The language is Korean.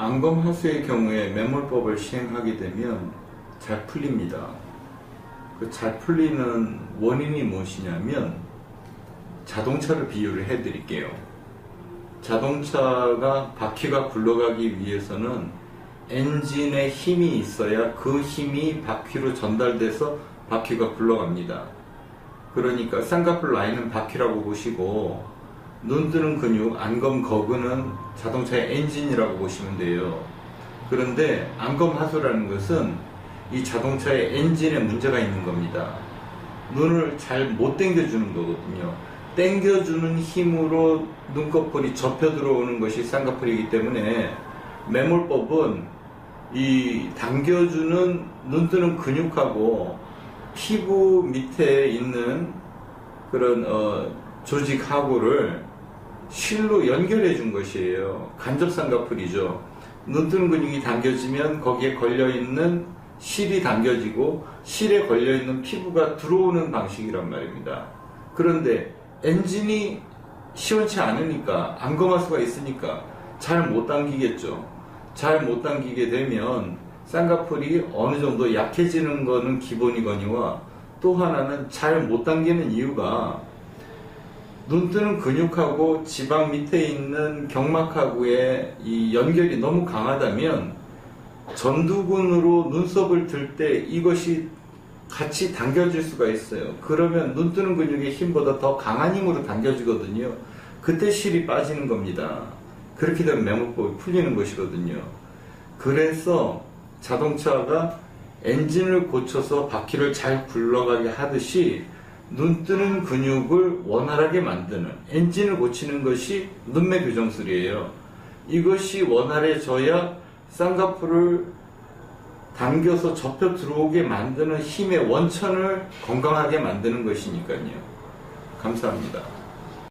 안검 하수의 경우에 매몰법을 시행하게 되면 잘 풀립니다. 그 잘 풀리는 원인이 무엇이냐면 자동차를 비유를 해드릴게요. 자동차가 바퀴가 굴러가기 위해서는 엔진에 힘이 있어야 그 힘이 바퀴로 전달돼서 바퀴가 굴러갑니다. 그러니까 쌍꺼풀 라인은 바퀴라고 보시고 눈 뜨는 근육, 안검 거근은 자동차의 엔진이라고 보시면 돼요. 그런데 안검 하수라는 것은 이 자동차의 엔진에 문제가 있는 겁니다. 눈을 잘 못 당겨주는 거거든요. 당겨주는 힘으로 눈꺼풀이 접혀 들어오는 것이 쌍꺼풀이기 때문에 매몰법은 이 당겨주는 눈 뜨는 근육하고 피부 밑에 있는 그런 어, 조직하고를 실로 연결해 준 것이에요. 간접 쌍꺼풀이죠. 눈 뜨는 근육이 당겨지면 거기에 걸려 있는 실이 당겨지고 실에 걸려 있는 피부가 들어오는 방식이란 말입니다. 그런데 엔진이 시원치 않으니까 안검하수가 있으니까 잘 못 당기겠죠. 잘 못 당기게 되면 쌍꺼풀이 어느 정도 약해지는 거는 기본이거니와 또 하나는 잘 못 당기는 이유가 눈 뜨는 근육하고 지방 밑에 있는 경막하고의 이 연결이 너무 강하다면 전두근으로 눈썹을 들 때 이것이 같이 당겨질 수가 있어요. 그러면 눈 뜨는 근육의 힘보다 더 강한 힘으로 당겨지거든요. 그때 실이 빠지는 겁니다. 그렇게 되면 매몰법이 풀리는 것이거든요. 그래서 자동차가 엔진을 고쳐서 바퀴를 잘 굴러가게 하듯이 눈 뜨는 근육을 원활하게 만드는 엔진을 고치는 것이 눈매 교정술이에요. 이것이 원활해져야 쌍꺼풀을 당겨서 접혀 들어오게 만드는 힘의 원천을 건강하게 만드는 것이니까요. 감사합니다.